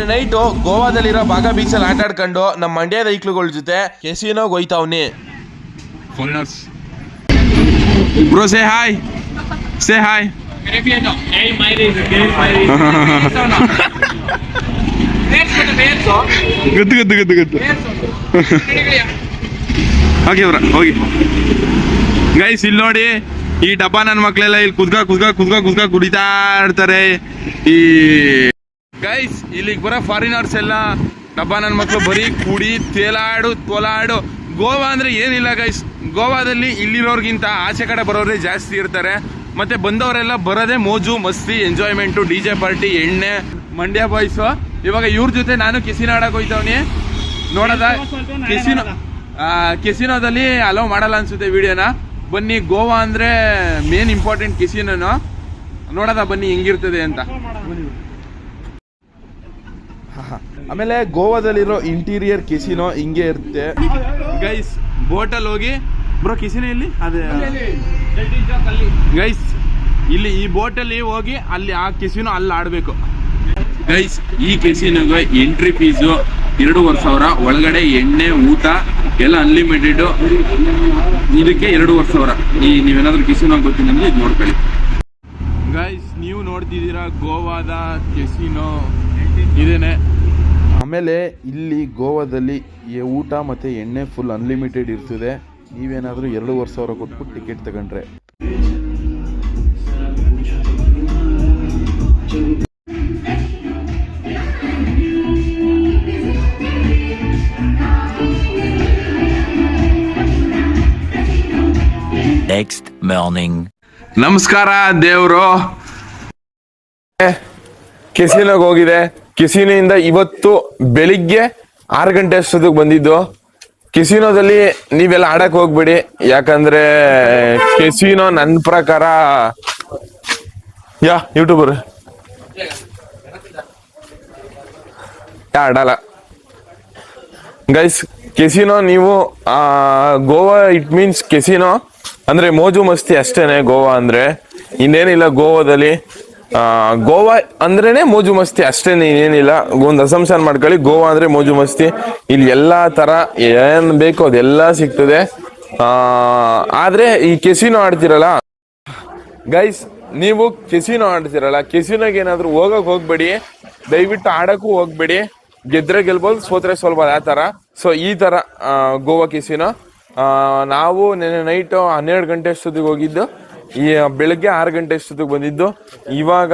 ನೆನ್ನೆ ನೈಟು ಗೋವಾದಲ್ಲಿರೋ ಬಾಗ ಬೀಚಲ್ಲಿ ಆಟ ಆಡ್ಕೊಂಡು ನಮ್ಮ ಮಂಡ್ಯದ ಐಕ್ಳುಗಳ ಜೊತೆ ಕೆಸಿನೋಗ್ ಹೋಯ್ತಾವ್ನಿ bro say hi say hi ಗದ್ದು ಗದ್ದು ಗದ್ದು. ಗೊತ್ತು ಓಕೆ ಬ್ರ ಹೋಗಿ ಗೈಸ್ ಇಲ್ಲಿ ನೋಡಿ, ಈ ಡಬ್ಬ ನನ್ನ ಮಕ್ಳೆಲ್ಲ ಇಲ್ಲಿ ಕುದ್ಗ ಕುದ್ಗ ಕುದ್ಗ ಕುದ್ಗ ಕುಡಿತಾ ಇರ್ತಾರೆ. ಈ ಗೈಸ್ ಇಲ್ಲಿಗೆ ಬರೋ ಫಾರಿನರ್ಸ್ ಎಲ್ಲ, ಡಬ್ಬ ನನ್ನ ಮಕ್ಕಳು ಬರೀ ಕುಡಿ, ತೇಲಾಡು, ತೋಲಾಡು. ಗೋವಾ ಅಂದ್ರೆ ಏನಿಲ್ಲ ಗೈಸ್ ಗೋವಾದಲ್ಲಿ ಇಲ್ಲಿರೋರ್ಗಿಂತ ಆಚೆ ಕಡೆ ಬರೋರೇ ಜಾಸ್ತಿ ಇರ್ತಾರೆ. ಮತ್ತೆ ಬಂದವರೆಲ್ಲ ಬರೋದೇ ಮೋಜು, ಮಸ್ತಿ ಎಂಜಾಯ್ಮೆಂಟು ಡಿ ಜೆ ಪಾರ್ಟಿ ಎಣ್ಣೆ, ಮಂಡ್ಯ ಬಾಯ್ಸು ಇವಾಗ ಇವ್ರ ಜೊತೆ ನಾನು ಕೆಸಿನಾಡಕ್ಕೆ ಹೋಯ್ತವನಿ. ನೋಡದ, ಕೆಸಿನೋ ಕೆಸಿನೋದಲ್ಲಿ ಅಲೋ ಮಾಡಲ್ಲ ಅನ್ಸುತ್ತೆ ವಿಡಿಯೋನ. ಬನ್ನಿ, ಗೋವಾ ಅಂದ್ರೆ ಮೇನ್ ಇಂಪಾರ್ಟೆಂಟ್ ಕೆಸಿನೋನು. ನೋಡದ ಬನ್ನಿ ಹೆಂಗಿರ್ತದೆ ಅಂತ. ಆಮೇಲೆ ಗೋವಾದಲ್ಲಿರೋ ಇಂಟೀರಿಯರ್ ಕೆಸಿನೋ ಹಿಂಗೆ ಇರುತ್ತೆ. ಗೈಸ್ ಬೋಟಲ್ಲಿ ಹೋಗಿ ಬ್ರೋ ಕಿಸಿನ ಇಲ್ಲಿ ಅದೇ. ಗೈಸ್ ಇಲ್ಲಿ ಈ ಬೋಟಲ್ಲಿ ಹೋಗಿ ಅಲ್ಲಿ ಆ ಕೆಸಿನೋ ಅಲ್ಲಿ ಆಡ್ಬೇಕು. ಗೈಸ್ ಈ ಕೆಸಿನೋಗೆ ಎಂಟ್ರಿ ಫೀಸು ಎರಡೂವರೆ ಸಾವಿರ ಒಳಗಡೆ ಎಣ್ಣೆ ಊಟ ಎಲ್ಲ ಅನ್ಲಿಮಿಟೆಡ್ ಇದಕ್ಕೆ ಎರಡೂವರೆ ಸಾವಿರ. ಈ ನೀವೇನಾದ್ರೂ ಕೆಸಿನೋ ಗೊತ್ತಿಲ್ಲ ಅಂದ್ರೆ ಇದು ನೋಡ್ಕೊಳ್ಳಿ. ಗೈಸ್ ನೀವು ನೋಡ್ತಿದ್ದೀರಾ ಗೋವಾದ ಕೆಸಿನೋ? ಇದೇನೆ. ಆಮೇಲೆ ಇಲ್ಲಿ ಗೋವಾದಲ್ಲಿ ಈ ಊಟ ಮತ್ತು ಎಣ್ಣೆ ಫುಲ್ ಅನ್ಲಿಮಿಟೆಡ್ ಇರ್ತದೆ. ನೀವೇನಾದರೂ ಎರಡೂವರೆ ಸಾವಿರ ಕೊಟ್ಬಿಟ್ಟು ಟಿಕೆಟ್ ತಗೊಂಡ್ರೆ. ನೆಕ್ಸ್ಟ್ ಮಾರ್ನಿಂಗ್ ನಮಸ್ಕಾರ ದೇವ್ರು. ಕೆಸಿನಾಗ ಹೋಗಿದೆ. ಕೆಸಿನೋಯಿಂದ ಇವತ್ತು ಬೆಳಿಗ್ಗೆ ಆರು ಗಂಟೆ ಅಷ್ಟೊತ್ತಿಗೆ ಬಂದಿದ್ದು. ಕೆಸಿನೋದಲ್ಲಿ ನೀವೆಲ್ಲ ಆಡಕ್ ಹೋಗ್ಬೇಡಿ. ಯಾಕಂದ್ರೆ ಕೆಸಿನೋ ನನ್ನ ಪ್ರಕಾರ ಯಾ ಯೂಟ್ಯೂಬರ್. ಯಾ ಆಡಲ್ಲ. ಗೈಸ್ ಕೆಸಿನೋ ನೀವು ಆ, ಗೋವಾ ಇಟ್ ಮೀನ್ಸ್ ಕೆಸಿನೋ ಅಂದ್ರೆ ಮೋಜು ಮಸ್ತಿ ಅಷ್ಟೇನೆ ಗೋವಾ ಅಂದ್ರೆ. ಇನ್ನೇನಿಲ್ಲ ಗೋವಾದಲ್ಲಿ. ಗೋವಾ ಅಂದ್ರೇನೆ ಮೋಜು ಮಸ್ತಿ ಅಷ್ಟೇ ಏನಿಲ್ಲ ಒಂದು ಅಸಂಶನ್ ಮಾಡ್ಕೊಳ್ಳಿ, ಗೋವಾ ಅಂದ್ರೆ ಮೋಜು ಮಸ್ತಿ. ಇಲ್ಲಿ ಎಲ್ಲಾ ತರ ಏನ್ ಬೇಕೋ ಅದೆಲ್ಲ ಸಿಗ್ತದೆ. ಆದ್ರೆ ಈ ಕೆಸಿನೋ ಆಡ್ತಿರಲ್ಲ? ಗೈಸ್ ನೀವು ಕೆಸಿನೋ ಆಡ್ತಿರಲ್ಲ, ಕೆಸಿನೋಗೆ ಏನಾದ್ರು ಹೋಗಕ್ ಹೋಗ್ಬೇಡಿ. ದಯವಿಟ್ಟು ಆಡಕ್ಕೂ ಹೋಗ್ಬೇಡಿ. ಗೆದ್ರೆ ಗೆಲ್ಬೋದು, ಸೋತ್ರೆ ಸೋಲ್ಬೋದು, ಆ ತರ. ಸೊ ಈ ತರ ಗೋವಾ ಕೆಸಿನೋ. ನಾವು ನೆನ್ನೆ ನೈಟ್ ಹನ್ನೆರಡು ಗಂಟೆ ಅಷ್ಟೊತ್ತಿಗೆ ಹೋಗಿದ್ದು. ಈ ಬೆಳಗ್ಗೆ ಆರು ಗಂಟೆ ಅಷ್ಟೊತ್ತಿಗೆ ಬಂದಿದ್ದು. ಇವಾಗ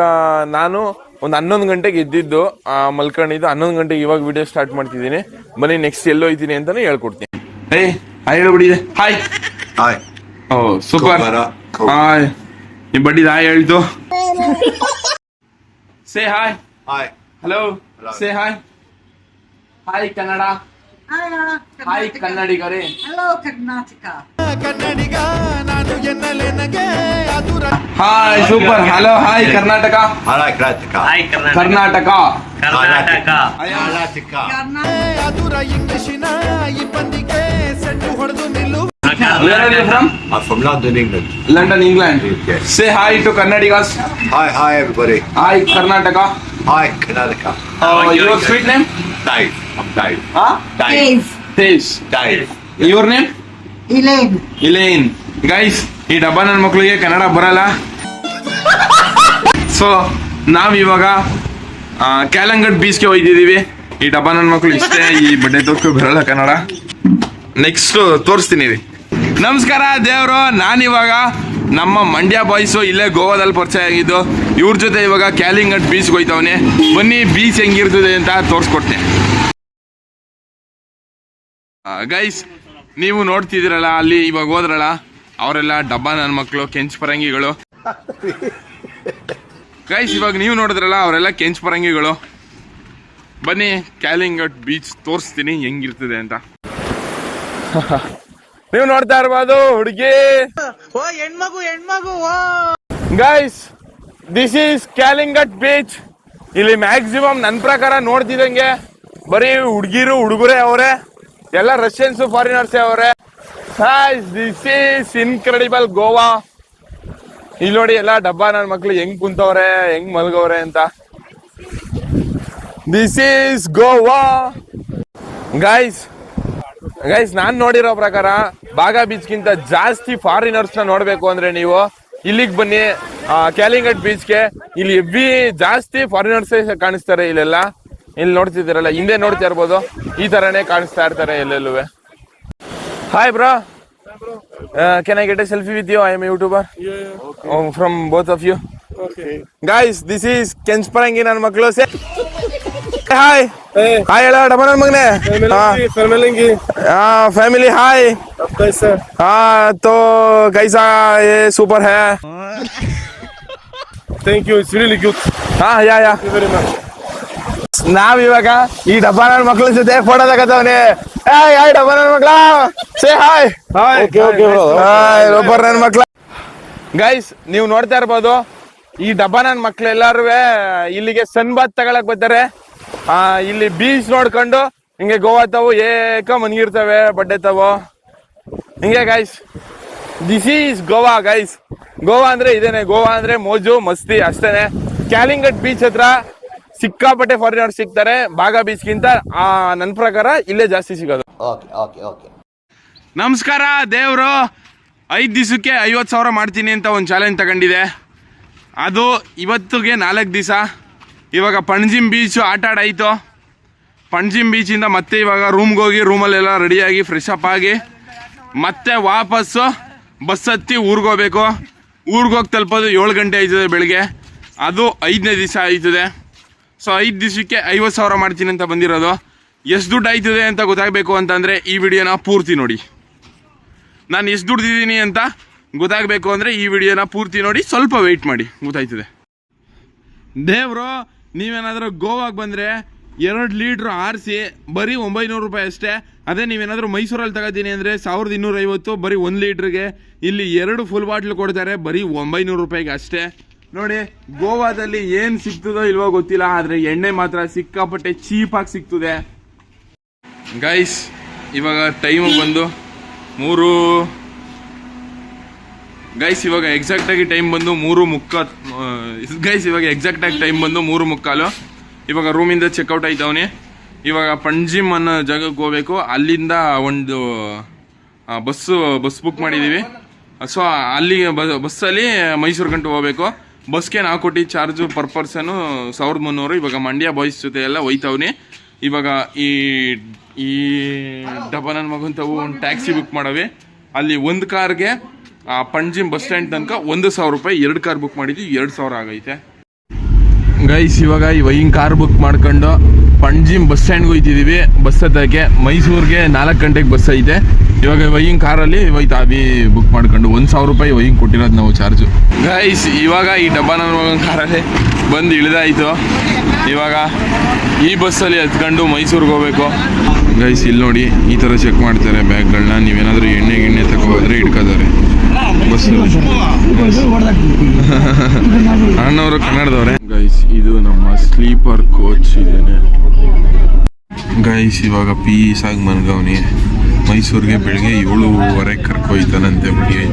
ನಾನು ಒಂದು ಹನ್ನೊಂದು ಗಂಟೆಗೆ ಎದ್ದಿದ್ದು ಆ, ಮಲ್ಕೊಂಡಿದ್ದು ಹನ್ನೊಂದು ಗಂಟೆಗೆ ಇವಾಗ ವಿಡಿಯೋ ಸ್ಟಾರ್ಟ್ ಮಾಡ್ತಿದ್ದೀನಿ. ಬನ್ನಿ ನೆಕ್ಸ್ಟ್ ಎಲ್ಲೋ ಇದೀನಿ ಅಂತಾನೆ ಹೇಳ್ಕೊಡ್ತೀನಿ. ಏಯ್ ಹಾಯ್ ಹೇಳ್ಬಿಡಿದೆ hi. Hi oh super. Hi. ಈ ಬಡ್ಡಿ ಹಾಯ್ ಹೇಳ್ತು. Say hi hi hello. Say hi hi Kannada hi ಕನ್ನಡಿಗರೇ Hello, Karnataka. Hi super hello hi Karnataka I like Kratika. Hi, Karnataka. Karnataka Karnataka. Karnataka. Where are you from? I'm from London, England. London England Okay. Say hi to Kannadigas Hi, hi everybody. Hi Karnataka Hi, Karnataka. Your sweet name Dave. I'm Dave. ಹಾ Dave. Tej Dave. Your name Elaine. Elaine. Guys ಈ ಡಬ್ಬ ನನ್ನ ಮಕ್ಕಳಿಗೆ ಕನ್ನಡ ಬರಲ್ಲ. So ನಾವಿವಾಗ ಕ್ಯಾಲಂಗಡ್ ಬೀಚ್ಗೆ ಹೋಗಿದ್ದೀವಿ. ಈ ಡಬ್ಬ ನನ್ನ ಮಕ್ಕಳು ಇಷ್ಟೇ ಈ ಬಡ್ಡೆ ತೋರ್ಸ್ಕೊ ಬರಲ್ಲ ಕನ್ನಡ. ನೆಕ್ಸ್ಟ್ ತೋರಿಸ್ತೀನಿ ರೀ ನಮಸ್ಕಾರ ದೇವರು. ನಾನಿವಾಗ ನಮ್ಮ ಮಂಡ್ಯ ಬಾಯ್ಸು ಇಲ್ಲೇ ಗೋವಾದಲ್ಲಿ ಪರಿಚಯ ಆಗಿದ್ದು ಇವ್ರ ಜೊತೆ ಇವಾಗ ಕ್ಯಾಲಿಂಗಡ್ ಬೀಚ್ಗೆ ಹೋಯ್ತವನೆ. ಬನ್ನಿ ಬೀಚ್ ಹೆಂಗಿರ್ತದೆ ಅಂತ ತೋರಿಸ್ಕೊಡ್ತೀನಿ. ಗೈಸ್ ನೀವು ನೋಡ್ತಿದಿರಲ್ಲ ಅಲ್ಲಿ ಇವಾಗ ಹೋದ್ರಲ್ಲ ಅವರೆಲ್ಲ ಡಬ್ಬ ನನ್ನ ಮಕ್ಕಳು ಕೆಂಚ್ ಪರಂಗಿಗಳು. ಗೈಸ್ ಇವಾಗ ನೀವು ನೋಡಿದ್ರಲ್ಲ ಅವರೆಲ್ಲ ಕೆಂಚ್ ಪರಂಗಿಗಳು. ಬನ್ನಿ ಕ್ಯಾಲಿಂಗಟ್ ಬೀಚ್ ತೋರಿಸ್ತೀನಿ ಹೆಂಗಿರ್ತದೆ ಅಂತ. ನೀವು ನೋಡ್ತಾ ಇರ್ಬೋದು ಹುಡುಗಿ. Guys this is Calangute beach ಇಲ್ಲಿ ಮ್ಯಾಕ್ಸಿಮಮ್ ನನ್ನ ಪ್ರಕಾರ ನೋಡ್ತಿದಂಗೆ ಬರೀ ಹುಡುಗಿರು ಹುಡುಗರೇ ಅವರೇ. ಎಲ್ಲ ರಷ್ಯನ್ಸ್ ಫಾರಿನರ್ಸ್ ಅವರೇ. ದಿಸ್ ಈಸ್ ಇನ್ಕ್ರೆಡಿಬಲ್ ಗೋವಾ ಇಲ್ಲಿ ನೋಡಿ ಎಲ್ಲ ಡಬ್ಬ ನನ್ನ ಮಕ್ಳು ಹೆಂಗ್ ಕುಂತವ್ರೆ, ಹೆಂಗ್ ಮಲ್ಗವ್ರೆ ಅಂತ. This is Goa guys guys ನಾನ್ ನೋಡಿರೋ ಪ್ರಕಾರ ಬಾಗಾ ಬೀಚ್ಗಿಂತ ಜಾಸ್ತಿ ಫಾರಿನರ್ಸ್ನ ನೋಡ್ಬೇಕು ಅಂದ್ರೆ ನೀವು ಇಲ್ಲಿಗೆ ಬನ್ನಿ ಕ್ಯಾಲಿಂಗಟ್ ಬೀಚ್ಗೆ ಇಲ್ಲಿ ಎಬ್ಬಿ ಜಾಸ್ತಿ ಫಾರಿನರ್ಸ್ ಕಾಣಿಸ್ತಾರೆ ಇಲ್ಲೆಲ್ಲ. ಇಲ್ಲಿ ನೋಡ್ತಿದ್ದೀರಲ್ಲ ಹಿಂದೆ ನೋಡ್ತಾ ಇರ್ಬೋದು. ಈ ತರನೇ ಕಾಣಿಸ್ತಾ ಇರ್ತಾರೆ ಎಲ್ಲೆಲ್ಲೂ hi bro can I get a selfie with you I am YouTuber from both of you guys this is ಕೆಂಚ್ಪರಂಗಿ ನನ್ನ ಮಕ್ಕಳು. ಸೇ ಹಾಯ್ ಹಾಯ್ ಹೇಳ ಡಬ್ಬ ಮಗ್ನೆ? ಮಗನೆ ಹಾ. ಫ್ಯಾಮಿಲಿ ಹಾಯ್ ಹಾ ತೋ ಕೈಸಾ ಏ super ಹ್ಯಾ thank you it's really good ಹಾ ಯಾ ಯಾ. ವೆರಿ ಮಚ್ ನಾವ್ ಇವಾಗ ಈ ಡಬ್ಬಾನ ಮಕ್ಕಳ ಮಕ್ಳ ಜೊತೆ ಫೋಟೋ ತಗತ್ತವನೆ ಹಾಯ್ ಹಾಯ್ ಡಬ್ಬ ನನ್ನ ಮಕ್ಳ ಸೇ ಹಾಯ್ ಹಾಯ್ ಒಬ್ಬರ ನನ್ ಮಕ್ಳ. ಗೈಸ್ ನೀವು ನೋಡ್ತಾ ಇರ್ಬೋದು ಈ ಡಬ್ಬಾನ ಮಕ್ಳು ಎಲ್ಲಾರು ಇಲ್ಲಿಗೆ ಸನ್ ಬಾತ್ ತಗೊಳಕ್ ಬರ್ತಾರೆ. ಆ ಇಲ್ಲಿ ಬೀಚ್ ನೋಡ್ಕೊಂಡು ಹಿಂಗೆ ಗೋವಾ ತಾವು ಏಕ ಮನ್ಗಿರ್ತವೆ ಬಡ್ಡೆ ತಾವು. ಹಿಂಗೆ guys this is Goa guys Goa ಅಂದ್ರೆ ಇದೇನೆ ಗೋವಾ ಅಂದ್ರೆ ಮೋಜು ಮಸ್ತಿ ಅಷ್ಟೇನೆ. ಕ್ಯಾಲಿಂಗಟ್ ಬೀಚ್ ಹತ್ರ ಸಿಕ್ಕಾಪಟ್ಟೆ ಫಾರಿನರ್ ಸಿಗ್ತಾರೆ ಬಾಗಾ ಬೀಚ್ಗಿಂತ ಆ ನನ್ನ ಪ್ರಕಾರ ಇಲ್ಲೇ ಜಾಸ್ತಿ ಸಿಗೋದು. Okay okay okay. ನಮಸ್ಕಾರ ದೇವರು. ಐದು ದಿವಸಕ್ಕೆ ಐವತ್ತು ಸಾವಿರ ಮಾಡ್ತೀನಿ ಅಂತ ಒಂದು ಚಾಲೆಂಜ್ ತಗೊಂಡಿದೆ. ಅದು ಇವತ್ತಿಗೆ ನಾಲ್ಕು ದಿವಸ. ಇವಾಗ ಪಣಜಿಮ್ ಬೀಚು ಆಟ ಆಡಾಯ್ತು ಪಣಜಿಮ್ ಬೀಚಿಂದ ಮತ್ತೆ ಇವಾಗ ರೂಮ್ಗೆ ಹೋಗಿ ರೂಮಲ್ಲೆಲ್ಲ ರೆಡಿಯಾಗಿ ಫ್ರೆಶ್ ಅಪ್ ಆಗಿ ಮತ್ತೆ ವಾಪಸ್ಸು ಬಸ್ ಹತ್ತಿ ಊರಿಗೆ ಹೋಗ್ಬೇಕು. ಊರಿಗೆ ಹೋಗಿ ತಲುಪೋದು ಏಳು ಗಂಟೆ ಆಯ್ತದೆ ಬೆಳಿಗ್ಗೆ. ಅದು ಐದನೇ ದಿವಸ ಆಯ್ತದೆ. ಸೊ ಐದು ದಿವಸಕ್ಕೆ ಐವತ್ತು ಸಾವಿರ ಮಾಡ್ತೀನಿ ಅಂತ ಬಂದಿರೋದು. ಎಷ್ಟು ದುಡ್ಡು ಆಯ್ತದೆ ಅಂತ ಗೊತ್ತಾಗಬೇಕು ಅಂತಂದರೆ ಈ ವಿಡಿಯೋನ ಪೂರ್ತಿ ನೋಡಿ. ನಾನು ಎಷ್ಟು ದುಡ್ದಿದ್ದೀನಿ ಅಂತ ಗೊತ್ತಾಗಬೇಕು ಅಂದರೆ ಈ ವಿಡಿಯೋನ ಪೂರ್ತಿ ನೋಡಿ, ಸ್ವಲ್ಪ ವೆಯ್ಟ್ ಮಾಡಿ. ಗೊತ್ತಾಯ್ತದೆ. ದೇವರು, ನೀವೇನಾದರೂ ಗೋವಾಗೆ ಬಂದರೆ ಎರಡು ಲೀಟ್ರ್ ಆರಿಸಿ, ಬರೀ ಒಂಬೈನೂರು ರೂಪಾಯಿ ಅಷ್ಟೇ. ಅದೇ ನೀವೇನಾದರೂ ಮೈಸೂರಲ್ಲಿ ತಗೋತೀನಿ ಅಂದರೆ ಸಾವಿರದ ಇನ್ನೂರೈವತ್ತು, ಬರೀ ಒಂದು ಲೀಟ್ರಿಗೆ. ಇಲ್ಲಿ ಎರಡು ಫುಲ್ ಬಾಟ್ಲು ಕೊಡ್ತಾರೆ, ಬರೀ ಒಂಬೈನೂರು ರೂಪಾಯಿಗೆ ಅಷ್ಟೇ ನೋಡಿ ಗೋವಾದಲ್ಲಿ ಏನು ಸಿಗ್ತದೋ ಇಲ್ವೋ ಗೊತ್ತಿಲ್ಲ ಆದರೆ ಎಣ್ಣೆ ಮಾತ್ರ ಸಿಕ್ಕಾಪಟ್ಟೆ ಚೀಪಾಗಿ ಸಿಗ್ತದೆ. ಗೈಸ್ ಇವಾಗ ಟೈಮ್ ಬಂದು ಮೂರು. ಗೈಸ್ ಇವಾಗ ಎಕ್ಸಾಕ್ಟ್ ಆಗಿ ಟೈಮ್ ಬಂದು ಮೂರು ಮುಕ್ಕ ಗೈಸ್ ಇವಾಗ ಎಕ್ಸಾಕ್ಟ್ ಆಗಿ ಟೈಮ್ ಬಂದು ಮೂರು ಮುಕ್ಕಾಲು. ಇವಾಗ ರೂಮಿಂದ ಚೆಕ್ಔಟ್ ಆಯ್ತವನಿ. ಇವಾಗ ಪಂಜಿಮ್ ಅನ್ನೋ ಜಾಗಕ್ಕೆ ಹೋಗ್ಬೇಕು. ಅಲ್ಲಿಂದ ಒಂದು ಬಸ್ಸು ಬಸ್ ಬುಕ್ ಮಾಡಿದ್ದೀವಿ ಸೊ ಅಲ್ಲಿ ಬಸ್ಸಲ್ಲಿ ಮೈಸೂರು ಗಂಟು ಹೋಗ್ಬೇಕು. ಬಸ್ಗೆ ನಾವು ಕೊಟ್ಟು ಚಾರ್ಜು ಪರ್ ಪರ್ಸನು ಸಾವಿರದ ಮುನ್ನೂರು, ಇವಾಗ ಮಂಡ್ಯ ಬಾಯ್ಸ್ ಜೊತೆ ಎಲ್ಲ ಒಯ್ತವ್ನಿ. ಇವಾಗ ಈ ಈ ಡಬ್ಬ ನನ್ನ ಮಗು ತಾವು ಒಂದು ಟ್ಯಾಕ್ಸಿ ಬುಕ್ ಮಾಡವೆ. ಅಲ್ಲಿ ಒಂದು ಕಾರ್ಗೆ, ಆ ಪಂಜಿಮ್ ಬಸ್ ಸ್ಟ್ಯಾಂಡ್ ತನಕ ಒಂದು ಸಾವಿರ ರೂಪಾಯಿ, ಎರಡು ಕಾರ್ ಬುಕ್ ಮಾಡಿದ್ವಿ, ಎರಡು ಸಾವಿರ ಆಗೈತೆ. ಗೈಸ್, ಇವಾಗ ಇವಾಗ ಹಿಂಗೆ ಕಾರ್ ಬುಕ್ ಮಾಡ್ಕೊಂಡು ಪಂಜಿಮ್ ಬಸ್ ಸ್ಟ್ಯಾಂಡ್ಗೆ ಹೋಯ್ತಿದ್ದೀವಿ ಬಸ್ ಹತ್ತಕ್ಕೆ ಮೈಸೂರಿಗೆ ನಾಲ್ಕು ಗಂಟೆಗೆ ಬಸ್ ಐತೆ. ಇವಾಗ ವೈಯಿಂಗ್ ಕಾರಲ್ಲಿ ಹೋಯ್ತಾವಿ ಬುಕ್ ಮಾಡ್ಕೊಂಡು ಒಂದು ಸಾವಿರ ರೂಪಾಯಿ ವೈಯಿಂಗ್ ಕೊಟ್ಟಿರೋದು ನಾವು ಚಾರ್ಜು ಗೈಸ್ ಇವಾಗ ಈ ಡಬ್ಬಾನ ಕಾರಲ್ಲಿ ಬಂದು ಇಳಿದಾಯಿತು. ಇವಾಗ ಈ ಬಸ್ಸಲ್ಲಿ ಹತ್ಕೊಂಡು ಮೈಸೂರಿಗೆ ಹೋಗ್ಬೇಕು. ಗೈಸ್ ಇಲ್ಲಿ ನೋಡಿ, ಈ ಥರ ಚೆಕ್ ಮಾಡ್ತಾರೆ ಬ್ಯಾಗ್ಗಳನ್ನ ನೀವೇನಾದರೂ ಎಣ್ಣೆ ಗಿಣ್ಣೆ ತಗೋದ್ರೆ ಇಟ್ಕೋತಾರೆ ಬಸ್ ಅಣ್ಣವರು ಕನ್ನಡದವ್ರೆ. ಗೈಸ್ ಇದು ನಮ್ಮ ಸ್ಲೀಪರ್ ಕೋಚ್ ಇದೇನೆ ಗೈಸ್ ಇವಾಗ ಪೀಸ್ ಆಗಿ ಮನ್ಗವ್ನಿ. ಮೈಸೂರಿಗೆ ಬೆಳಿಗ್ಗೆ ಏಳುವರೆಗೆ ಕರ್ಕೊಯ್ತಾನಂತೆ ಬೆಳಿಗ್ಗೆ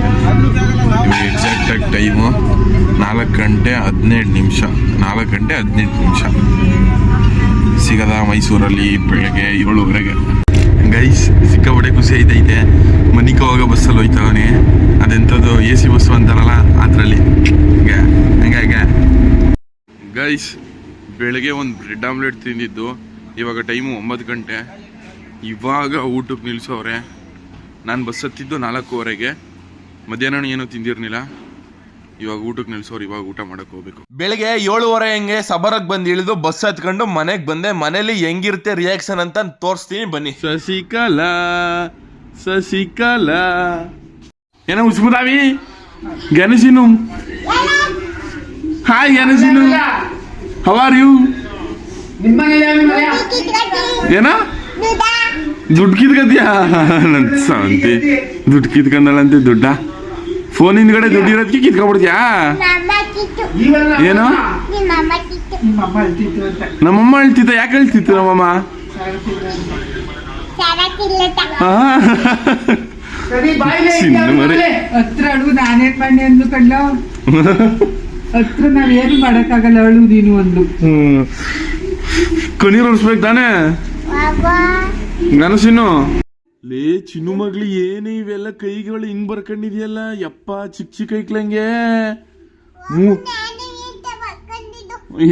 ಇವಾಗ ಎಕ್ಸಾಕ್ಟ್ ಆಗಿ ಟೈಮು ನಾಲ್ಕು ಗಂಟೆ ಹದಿನೆಂಟು ನಿಮಿಷ. ನಾಲ್ಕು ಗಂಟೆ ಹದಿನೆಂಟು ನಿಮಿಷ. ಸಿಗದ ಮೈಸೂರಲ್ಲಿ ಬೆಳಗ್ಗೆ ಏಳುವರೆಗೆ. ಗೈಸ್ ಸಿಕ್ಕಾಪಟ್ಟೆ ಖುಷಿ ಐತೈತೆ. ಮನಿಕ ಹೋಗೋ ಬಸ್ಸಲ್ಲಿ ಹೋಯ್ತಾವನಿ ಅದೆಂಥದ್ದು ಎ ಸಿ ಬಸ್ಸು ಅಂತಾರಲ್ಲ ಅದರಲ್ಲಿ. ಹಂಗೆ ಹಂಗೆ. ಗೈಸ್ ಬೆಳಗ್ಗೆ ಒಂದು ಬ್ರೆಡ್ ಆಮ್ಲೆಟ್ ತಿಂದಿದ್ದು. ಇವಾಗ ಟೈಮು ಒಂಬತ್ತು ಗಂಟೆ. ಇವಾಗ ಊಟಕ್ಕೆ ನಿಲ್ಸೋರೆ ನಾನು ಬಸ್ ಹತ್ತಿದ್ದು ನಾಲ್ಕೂವರೆಗೆ. ಮಧ್ಯಾಹ್ನ ಏನೂ ತಿಂದಿರಲಿಲ್ಲ. ಇವಾಗ ಊಟಕ್ಕೆ ನಿಲ್ಸೋರು ಇವಾಗ ಊಟ ಮಾಡಕ್ಕೆ ಹೋಗ್ಬೇಕು. ಬೆಳಗ್ಗೆ ಏಳುವರೆ ಹೆಂಗೆ ಸಬರಕ್ಕೆ ಬಂದು ಇಳಿದು ಬಸ್ ಹತ್ಕೊಂಡು ಮನೆಗೆ ಬಂದೆ. ಮನೇಲಿ ಹೆಂಗಿರುತ್ತೆ ರಿಯಾಕ್ಷನ್ ಅಂತ ತೋರಿಸ್ತೀನಿ ಬನ್ನಿ. ಸಸಿಕಲಾ ಸಸಿಕಲಾ. ಏನೋ ಉಸ್ಮುದಾವಿ ಗಣಸಿನು. ಹಾಯ್ ಗಣಸಿನು ಹೌ ಆರ್ ಯು ಏನ? ದುಡ್ಡು ಕಿತ್ಕತ್ಯಾ ನನ್ ಸಂತಿ ದುಡ್ಡು ಕಿತ್ಕೊಂಡಳಂತೆ ದುಡ್ಡ? ಫೋನ್ ಹಿಂದ್ಗಡೆ ದುಡ್ಡು ಇರೋದಕ್ಕೆ ಕಿತ್ಕೊಂಡ್ಬಿಡ್ತೀಯಾ? ಏನು? ನಮ್ಮಮ್ಮ ಹೇಳ್ತಿತ್ತ ಯಾಕೆ ಹೇಳ್ತಿತ್ತು ನಮ್ಮಮ್ಮ? ಚಿನ್ನ ಮರೆ. ಹತ್ರ ಅಳು ನಾನೇನ್ ಮಾಡಿ ಅಂದು ಕಡ್ಲ ಹತ್ರ ಏನು ಮಾಡಕ್ಕಾಗಲ್ಲ ಅಳು ನೀನು ಒಂದು ಕಣ್ಣೀರ್ ಉಳಿಸ್ಬೇಕು ತಾನೇ? ನನಸಿನ್ನು? ಲೇ ಚಿನ್ನು ಮಗ್ಳು ಏನೇ ಇವೆಲ್ಲ ಕೈಗಳು ಹಿಂಗ್ ಬರ್ಕೊಂಡಿದ್ಯಲ್ಲ? ಯಪ್ಪ ಚಿಕ್ಕ ಚಿಕ್ಕ ಐಕ್ಲಂಗೆ. ಮೂ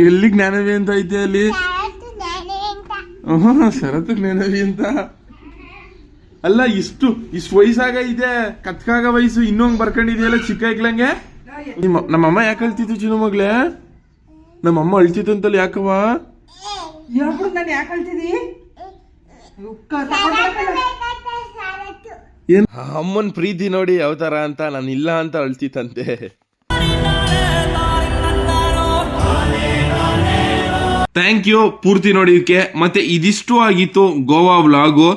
ಎಲ್ಲಿ ಜ್ಞಾನವೇ ಅಂತ ಐತೆ ಅಲ್ಲಿ? ಆಹಾ, ಶರತ್ ಜ್ಞಾನವಿ ಅಂತ. ಅಲ್ಲ ಇಷ್ಟು ಇಷ್ಟು ವಯಸ್ಸಾಗ ಇದೆ. ಕತ್ಕಾಗ ವಯಸ್ಸು ಇನ್ನೊಂದು ಹಂಗ್ ಬರ್ಕೊಂಡಿದ್ಯಲ್ಲ ಚಿಕ್ಕ ಐಕ್ಲಂಗೆ? ನಿಮ್ಮ ನಮ್ಮಮ್ಮ ಯಾಕೆ ಅಳ್ತಿದ್ದು ಚಿನ್ನು ಮಗ್ಲೆ ನಮ್ಮಮ್ಮ ಅಳ್ತಿತ್ತು ಅಂತಲ್ಲಿ ಯಾಕವ ಹೇಳ್ಬಿಡು ನಾನು ಯಾಕೆ ಏನ್? ಅಮ್ಮನ್ ಪ್ರೀತಿ ನೋಡಿ ಯಾವ ತರ ಅಂತ ನಾನು ಇಲ್ಲ ಅಂತ ಅಳ್ತಿತ್ತಂತೆ ಥ್ಯಾಂಕ್ ಯು ಪೂರ್ತಿ ನೋಡಿದಕ್ಕೆ ಮತ್ತೆ ಇದಿಷ್ಟು ಆಗಿತ್ತು ಗೋವಾ ವ್ಲಾಗು.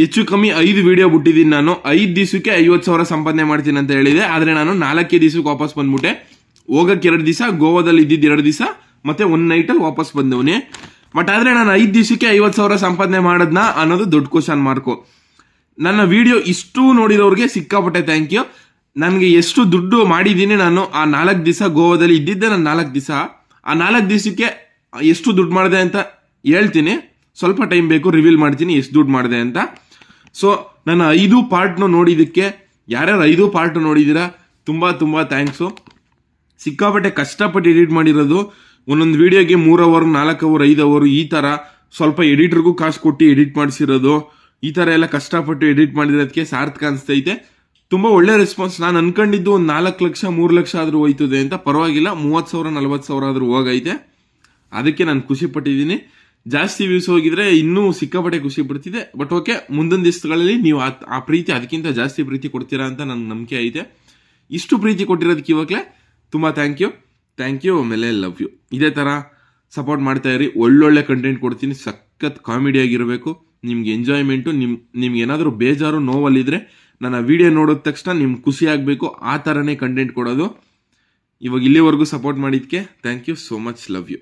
ಹೆಚ್ಚು ಕಮ್ಮಿ ಐದು ವಿಡಿಯೋ ಬಿಟ್ಟಿದ್ದೀನಿ ನಾನು. ಐದು ದಿವಸಕ್ಕೆ ಐವತ್ತು ಸಾವಿರ ಸಂಪಾದನೆ ಮಾಡ್ತೀನಿ ಅಂತ ಹೇಳಿದೆ. ಆದರೆ ನಾನು ನಾಲ್ಕೇ ದಿವಸಕ್ಕೆ ವಾಪಸ್ ಬಂದ್ಬಿಟ್ಟೆ. ಹೋಗಕ್ಕೆ ಎರಡು ದಿವಸ, ಗೋವಾದಲ್ಲಿ ಇದ್ದಿದ್ದು ಎರಡು ದಿವಸ, ಮತ್ತೆ ಒಂದು ನೈಟಲ್ಲಿ ವಾಪಸ್ ಬಂದವನೇ. ಬಟ್ ಆದರೆ ನಾನು ಐದು ದಿವಸಕ್ಕೆ ಐವತ್ತು ಸಾವಿರ ಸಂಪಾದನೆ ಮಾಡದ್ನ ಅನ್ನೋದು ದೊಡ್ಡ ಕ್ವಶನ್ ಮಾರ್ಕು ನನ್ನ ವಿಡಿಯೋ ಇಷ್ಟು ನೋಡಿರೋರಿಗೆ ಸಿಕ್ಕಾಪಟ್ಟೆ ಥ್ಯಾಂಕ್ ಯು ನನಗೆ ಎಷ್ಟು ದುಡ್ಡು ಮಾಡಿದ್ದೀನಿ ನಾನು ಆ ನಾಲ್ಕು ದಿವಸ ಗೋವಾದಲ್ಲಿ ಇದ್ದಿದ್ದೆ ನಾನು ನಾಲ್ಕು ದಿವಸ. ಆ ನಾಲ್ಕು ದಿವಸಕ್ಕೆ ಎಷ್ಟು ದುಡ್ಡು ಮಾಡಿದೆ ಅಂತ ಹೇಳ್ತೀನಿ. ಸ್ವಲ್ಪ ಟೈಮ್ ಬೇಕು ರಿವೀಲ್ ಮಾಡ್ತೀನಿ ಎಷ್ಟು ದುಡ್ಡು ಮಾಡಿದೆ ಅಂತ. ಸೊ ನನ್ನ ಐದು ಪಾರ್ಟ್ನು ನೋಡಿದ್ದಕ್ಕೆ ಯಾರ್ಯಾರು ಐದು ಪಾರ್ಟ್ ನೋಡಿದ್ದೀರಾ, ತುಂಬ ತುಂಬ ಥ್ಯಾಂಕ್ಸು ಸಿಕ್ಕಾಪಟ್ಟೆ ಕಷ್ಟಪಟ್ಟು ಎಡಿಟ್ ಮಾಡಿರೋದು, ಒಂದೊಂದು ವಿಡಿಯೋಗೆ ಮೂರು ಅವರ್, ನಾಲ್ಕು ಅವರ್, ಐದು ಅವರ್ ಈ ಥರ ಸ್ವಲ್ಪ ಎಡಿಟರ್ಗೂ ಕಾಸು ಕೊಟ್ಟು ಎಡಿಟ್ ಮಾಡಿಸಿರೋದು, ಈ ಥರ ಎಲ್ಲ ಕಷ್ಟಪಟ್ಟು ಎಡಿಟ್ ಮಾಡಿರೋದಕ್ಕೆ ಸಾರ್ಥಕ ಅನಿಸ್ತೈತೆ. ತುಂಬ ಒಳ್ಳೆ ರೆಸ್ಪಾನ್ಸ್ ನಾನು ಅನ್ಕೊಂಡಿದ್ದು ಒಂದು ನಾಲ್ಕು ಲಕ್ಷ, ಮೂರು ಲಕ್ಷ ಆದರೂ ಹೋಯ್ತದೆ ಅಂತ. ಪರವಾಗಿಲ್ಲ, ಮೂವತ್ತು ಸಾವಿರ, ನಲ್ವತ್ತು ಸಾವಿರ ಆದರೂ ಹೋಗೈತೆ. ಅದಕ್ಕೆ ನಾನು ಖುಷಿ ಪಟ್ಟಿದ್ದೀನಿ. ಜಾಸ್ತಿ ವ್ಯೂಸ್ ಹೋಗಿದ್ರೆ ಇನ್ನೂ ಸಿಕ್ಕಾಪಟ್ಟೆ ಖುಷಿ ಪಡ್ತಿದೆ. ಬಟ್ ಓಕೆ ಮುಂದಿನ ದಿವಸಗಳಲ್ಲಿ ನೀವು ಆ ಪ್ರೀತಿ ಅದಕ್ಕಿಂತ ಜಾಸ್ತಿ ಪ್ರೀತಿ ಕೊಡ್ತೀರಾ ಅಂತ ನನ್ನ ನಂಬಿಕೆ ಐತೆ ಇಷ್ಟು ಪ್ರೀತಿ ಕೊಟ್ಟಿರೋದಕ್ಕೆ ಇವಾಗಲೇ ತುಂಬ ಥ್ಯಾಂಕ್ ಯು ಥ್ಯಾಂಕ್ ಯು ಆಮೇಲೆ ಲವ್ ಯು ಇದೇ ಥರ ಸಪೋರ್ಟ್ ಮಾಡ್ತಾ ಇರಿ. ಒಳ್ಳೊಳ್ಳೆ ಕಂಟೆಂಟ್ ಕೊಡ್ತೀನಿ. ಸಖತ್ ಕಾಮಿಡಿಯಾಗಿರಬೇಕು ನಿಮ್ಗೆ ಎಂಜಾಯ್ಮೆಂಟು ನಿಮ್ ನಿಮ್ಗೆ ಏನಾದರೂ ಬೇಜಾರು, ನೋವಲ್ಲಿದ್ರೆ ನನ್ನ ವಿಡಿಯೋ ನೋಡಿದ ತಕ್ಷಣ ನಿಮ್ಗೆ ಖುಷಿ ಆಗಬೇಕು. ಆ ಥರನೇ ಕಂಟೆಂಟ್ ಕೊಡೋದು. ಇವಾಗ ಇಲ್ಲಿವರೆಗೂ ಸಪೋರ್ಟ್ ಮಾಡಿದ್ದಕ್ಕೆ thank you so much love you